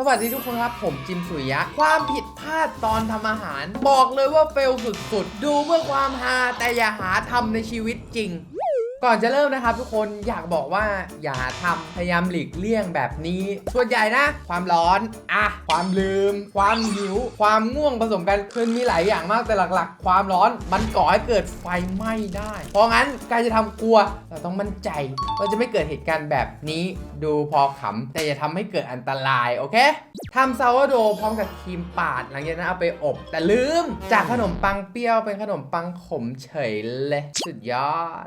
สวัสดีทุกคนครับ ผมจิมสุริยะ ความผิดพลาดตอนทำอาหาร บอกเลยว่าเฟลสุดๆ ดูเพื่อความฮาแต่อย่าหาทำในชีวิตจริง ก่อนจะเริ่มนะครับทุกคนอยากบอกว่าอย่าหาทำพยายามหลีกเลี่ยงแบบนี้ ส่วนใหญ่นะ ความร้อนอะความลืม ความหิว ความง่วงผสมกันคือมีหลายอย่างมากแต่หลักๆ ความร้อนมันก่อให้เกิดไฟไหม้ได้ เพราะงั้นการจะทำกลัวเราต้องมั่นใจว่าจะไม่เกิดเหตุการณ์แบบนี้ดูพอขำแต่อย่าทำให้เกิดอันตรายโอเคทำซาวโดพร้อมกับครีมปาดหลังจากนั้นเอาไปอบ แต่ลืมจากขนมปังเปรี้ยวเป็นขนมปังขมเฉยเลย สุดยอด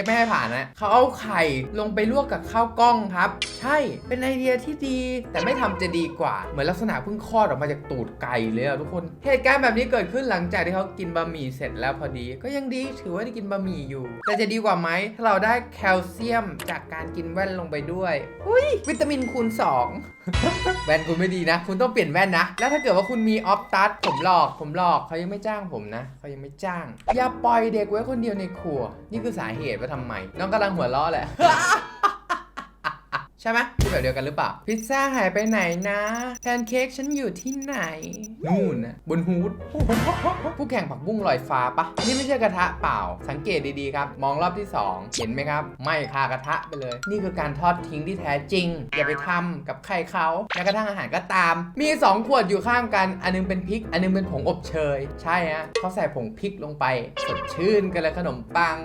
ฟไม่ให้ผ่านนะเขาเอาไข่ลงไปลวกกับข้าวกล้องครับ ใช่เป็นไอเดียที่ดี แต่ไม่ทำจะดีกว่า เหมือนลักษณะเพิ่งคลอดออกมาจากตูดไก่เลยอะทุกคนเหตุการณ์แบบนี้เกิดขึ้นหลังจากที่เขากินบะหมี่เสร็จแล้วพอดี ก็ยังดีถือว่าได้กินบะหมี่อยู่ แต่จะดีกว่าไหมถ้าเราได้แคลเซียมจากการกินแว่นลงไปด้วยอุ้ยวิตามินคูณ 2 แว่นคุณไม่ดีนะ คุณต้องเปลี่ยนแว่นนะ แล้วถ้าเกิดว่าคุณมีออฟตัสผมหลอกผมหลอกเขายังไม่จ้างผมนะเขายังไม่จ้าง อย่าปล่อยเด็กไว้คนเดียวในครัว นี่คือสาเหตุว่าทำไมน้องกำลังหัวเราะแหละ ใช่ไหมพูดแบบเดียวกันหรือเปล่า พิซซ่าหายไปไหนนะ แพนเค้กฉันอยู่ที่ไหน นู่นนะบนฮูดผู้แข่งผักบุ้งลอยฟ้าปะนี่ไม่ใช่กระทะเปล่า สังเกตดีๆครับ มองรอบที่ 2 เห็นไหมครับ ไม่คากระทะไปเลย นี่คือการทอดทิ้งที่แท้จริง อย่าไปทำกับใครเขาแม้กระทั่งอาหารก็ตาม มี 2 ขวดอยู่ข้างกัน อันนึงเป็นพริก อันนึงเป็นผงอบเชย ใช่ฮะเขาใส่ผงพริกลงไป สดชื่นกันเลยขนมปัง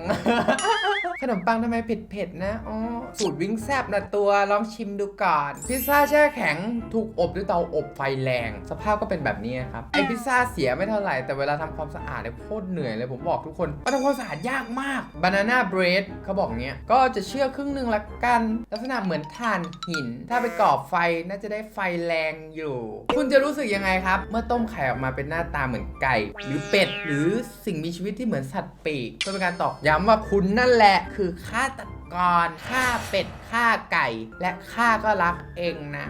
ข นมปังทำไมเผ็ดๆนะ อ๋อ สูตรวิ่งแซบนะตัวลองชิมดูก่อน พิซซ่าแช่แข็งถูกอบด้วยเตาอบไฟแรง สภาพก็เป็นแบบนี้ครับ ไอพิซซ่าเสียไม่เท่าไหร่ แต่เวลาทำความสะอาดเนี่ยโคตรเหนื่อยเลยผมบอกทุกคนว่าทำความสะอาดยากมากบานาน่าเบรดเขาบอกเนี้ย ก็จะเชื่อครึ่งหนึ่งละกัน ลักษณะเหมือนถ่านหิน ถ้าไปก่อไฟน่าจะได้ไฟแรงอยู่ คุณจะรู้สึกยังไงครับ เมื่อต้มไข่ออกมาเป็นหน้าตาเหมือนไก่ หรือเป็ดหรือสิ่งมีชีวิตที่เหมือนสัตว์ปีกเพื่อเป็นการตอกย้ำว่าคุณนั่นแหละคือฆาตกรฆ่าเป็ดฆ่าไก่ และข้าก็รักเองนะ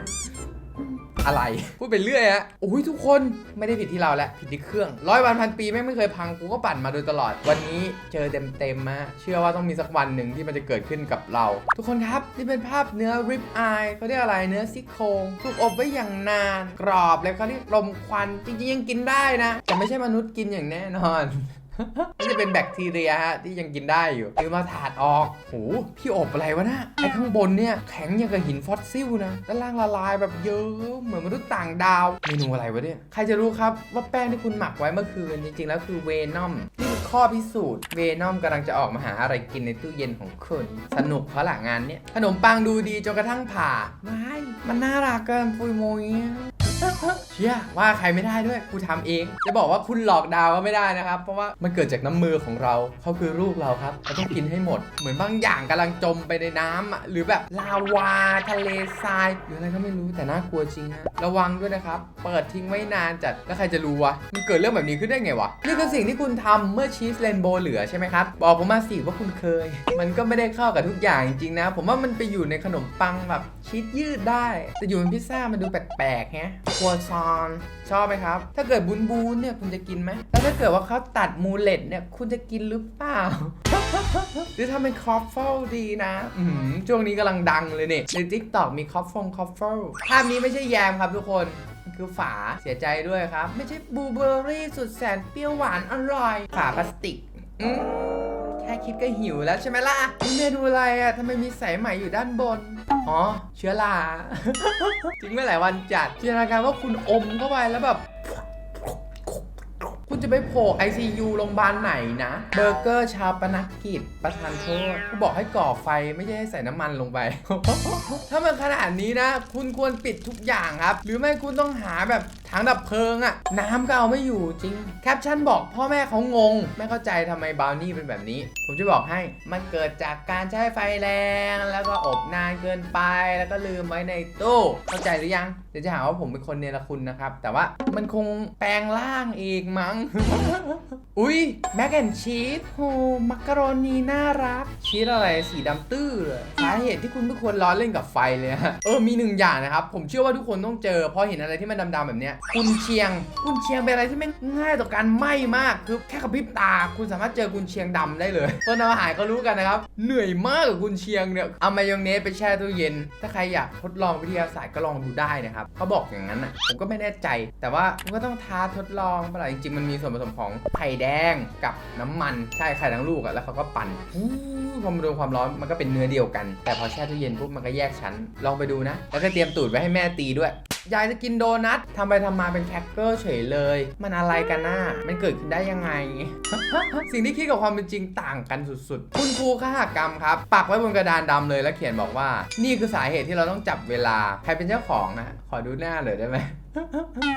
อะไร พูดไปเรื่อยฮะโอ้ยทุกคนไม่ได้ผิดที่เราแหละผิดที่เครื่องร้อยวันพันปีแม่งไม่เคยพังกูก็ปั่นมาโดยตลอด วันนี้เจอเต็มเต็มๆมาเชื่อว่าต้องมีสักวันหนึ่งที่มันจะเกิดขึ้นกับเรา ทุกคนครับนี่เป็นภาพเนื้อริบอายเขาเรียกอะไรเนื้อซี่โครงถูกอบไว้อย่างนาน กรอบแล้วเขาเรียกลมควันจริงๆยังกินได้นะแต่ไม่ใช่มนุษย์กินอย่างแน่นอน นี่จะเป็นแบคทีเรียฮะที่ยังกินได้อยู่คือมาถาดออกโหพี่อบอะไรวะนะไอ้ข้างบนเนี่ยแข็งย่างกับหินฟอสซิลนะด้านล่างละลายแบบเยอะเหมือนมนุษย์ต่างดาวเมนูอะไรวะเนี่ยใครจะรู้ครับว่าแป้งที่คุณหมักไว้เมื่อคืนจริงๆแล้วคือเวนอมนี่คือข้อพิสูจน์เวนอมกำลังจะออกมาหาอะไรกินในตู้เย็นของคุณสนุกเพราะหลังงานเนี่ยขนมปังดูดีจนกระทั่งผ่าไม่มันน่ารักเกินปุยโมย เชี่ยว่าใครไม่ได้ด้วยกูทำเอง จะบอกว่าคุณหลอกดาวก็ไม่ได้นะครับ เพราะว่ามันเกิดจากน้ำมือของเราเขาคือลูกเราครับเราต้องกินให้หมด เหมือนบางอย่างกำลังจมไปในน้ำอะหรือแบบลาวาทะเลทรายหรืออะไรก็ไม่รู้แต่น่ากลัวจริงฮะระวังด้วยนะครับ เปิดทิ้งไว้นานจัดแล้วใครจะรู้วะมันเกิดเรื่องแบบนี้ขึ้นได้ไงวะนี่คือสิ่งที่คุณทำเมื่อชีสเรนโบว์เหลือใช่ไหมครับบอกผมมาสิว่าคุณเคย มันก็ไม่ได้เข้ากับทุกอย่างจริงๆนะ ผมว่ามันไปอยู่ในขนมปังแบบชีสยืดได้ แต่อยู่บนพิซซ่ามันดูแปลกๆฮะครัวซอนชอบไหมครับ ถ้าเกิดบุนบูนเนี่ยคุณจะกินไหม แล้วถ้าเกิดว่าเขาตัดมูเลตเนี่ยคุณจะกินหรือเปล่า หรือทำเป็นคอฟเฟิลดีนะอืมช่วงนี้กำลังดังเลยเนี่ยในทิกตอกมีคอฟฟงคอฟเฟิลภาพนี้ไม่ใช่แยมครับทุกคนมันคือฝาเสียใจด้วยครับ ไม่ใช่บลูเบอร์รี่สุดแสนเปรี้ยวหวานอร่อย ฝาพลาสติกอืมแค่คิดก็หิวแล้วใช่ไหมล่ะนี่เมนูอะไรอะทำไมมีสายไหมอยู่ด้านบน อ๋อ เชื้อรา จริงไม่หลายวันจัดจินตนาการว่าคุณอมเข้าไปแล้วแบบ คุณจะไปโผล่ ICU โรงพยาบาลไหนนะ เบอร์เกอร์ชาวปนกิจ ประทานโทษกูบอกให้ก่อไฟไม่ใช่ให้ใส่น้ำมันลงไป ถ้ามันขนาดนี้นะ คุณควรปิดทุกอย่างครับ หรือไม่คุณต้องหาแบบ ถังดับเพลิงอะน้ำก็เอาไม่อยู่จริง แคปชั่นบอกพ่อแม่เขางง ไม่เข้าใจทำไมบราวนี่เป็นแบบนี้ ผมจะบอกให้ มันเกิดจากการใช้ไฟแรง แล้วก็อบนานเกินไป แล้วก็ลืมไว้ในตู้ เข้าใจหรือยัง เดี๋ยวจะหาว่าผมเป็นคนเนรคุณนะครับ แต่ว่ามันคงแปลงร่างอีกมั้งอุ้ยแม็กแอนชีสโหมักกะโรนีน่ารัก ชีสอะไรสีดำตื้อเลยสาเหตุที่คุณไม่ควรล้อเล่นกับไฟเลยฮะเออมีหนึ่งอย่างนะครับ ผมเชื่อว่าทุกคนต้องเจอพอเห็นอะไรที่มันดำๆแบบเนี้ยกุนเชียงกุนเชียงเป็นอะไรที่แม่งง่ายต่อการไหม้มากคือแค่กระพริบตา คุณสามารถเจอกุนเชียงดำได้เลยคนทำอาหารก็รู้กันนะครับเหนื่อยมากกับกุนเชียงเนี่ยเอามายองเนสไปแช่ตู้เย็น ถ้าใครอยากทดลองวิทยาศาสตร์ก็ลองดูได้นะครับเขาบอกอย่างนั้นนะผมก็ไม่แน่ใจ แต่ว่าคุณก็ต้องท้าทดลองเปล่าจริงๆมันมีส่วนผสมของไข่แดงกับน้ำมันใช่ไข่ทั้งลูกอะแล้วเขาก็ปั่นพอมาโดนความร้อนมันก็เป็นเนื้อเดียวกัน แต่พอแช่ตู้เย็นปุ๊บมันก็แยกชั้น ลองไปดูนะ แล้วก็เตรียมตูดไว้ให้แม่ตีด้วยยายจะกินโดนัททำไปทำมาเป็นแครกเกอร์เฉยเลย มันอะไรกันน่ะมันเกิดขึ้นได้ยังไง สิ่งที่คิดกับความเป็นจริงต่างกันสุดๆ คุณครูขหกรรมครับ ปักไว้บนกระดานดำเลยแล้วเขียนบอกว่า นี่คือสาเหตุที่เราต้องจับเวลา ใครเป็นเจ้าของนะขอดูหน้าเลยได้ไหม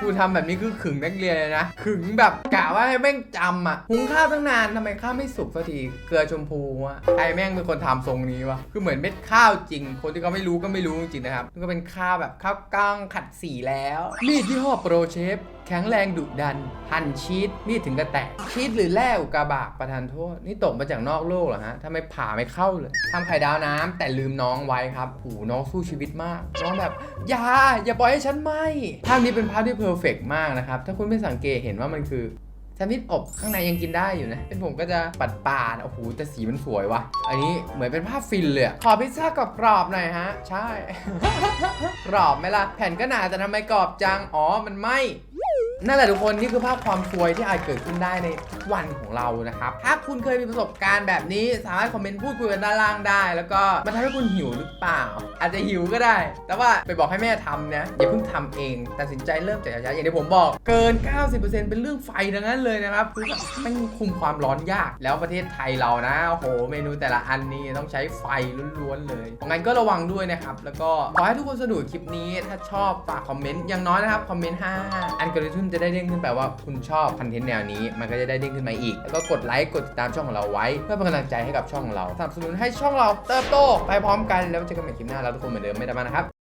ครูทำแบบนี้คือขึงนักเรียนเลยนะ ขึงแบบกะว่าให้แม่งจำอะหุงข้าวตั้งนานทำไมข้าวไม่สุกสักที เกลือชมพูอะใครแม่งเป็นคนทำทรงนี้วะ คือเหมือนเม็ดข้าวจริง คนที่เขาไม่รู้ก็ไม่รู้จริงนะครับก็เป็นข้าวแบบข้าวกล้องขัดสีแล้ว มีดที่ห่อโปรเชฟแข็งแรงดุดัน หั่นชีสมีดถึงกระแตกชีสหรือแร่อุกาบาตประทานโทษ นี่ตกมาจากนอกโลกเหรอฮะทำไมผ่าไม่เข้าเลยทำไข่ดาวน้ำแต่ลืมน้องไว้ครับโอ้น้องสู้ชีวิตมาก น้องแบบอย่าอย่าปล่อยให้ฉันไหมภานี้เป็นภาพที่เพอร์เฟกมากนะครับ ถ้าคุณไม่สังเกตเห็นว่ามันคือแซนด์วิชอบข้างในยังกินได้อยู่นะ เป็นผมก็จะปัดปาดโอ้โหแต่สีมันสวยวะอันนี้เหมือนเป็นภาพฟินเลยขอพิซซ่ากรอบๆหน่อยฮะ ใช่ กรอบไหมล่ะ แผ่นก็หนาแต่ทำไมกรอบจัง อ๋อ มันไหม นั่นแหละทุกคนนี่คือภาพความซวยที่อาจเกิดขึ้นได้ในทุกวันของเรานะครับ ถ้าคุณเคยมีประสบการณ์แบบนี้ สามารถคอมเมนต์พูดคุยกันด้านล่างได้ แล้วก็มันทำให้คุณหิวหรือเปล่า อาจจะหิวก็ได้ แต่ว่าไปบอกให้แม่ทำนะอย่าเพิ่งทำเองตัดสินใจเริ่มจากช้าๆอย่างที่ผมบอก เกิน 90%เป็นเรื่องไฟทั้งนั้นเลยนะครับคือแบบมันคุมความร้อนยากแล้วประเทศไทยเรานะโอ้โหเมนูแต่ละอันนี้ต้องใช้ไฟล้วนๆเลยเพราะงั้นก็ระวังด้วยนะครับแล้วก็ขอให้ทุกคนสนุกคลิปนี้ถ้าชอบฝากคอมเมนต์อย่างน้อยนะครับคอมเมนต์5อันกริทึมจะได้เด้งขึ้นไปว่าคุณชอบคอนเทนต์แนวนี้ มันก็จะได้เด้งขึ้นมาอีก แล้วก็กดไลค์กดติดตามช่องของเราไว้ เพื่อเป็นกำลังใจให้กับช่องของเราสนับสนุนให้ช่องเราเติบโตไปพร้อมกันแล้วเจอกันใหม่คลิปหน้าแล้วทุกคนเหมือนเดิมไม่ได้มานะครับ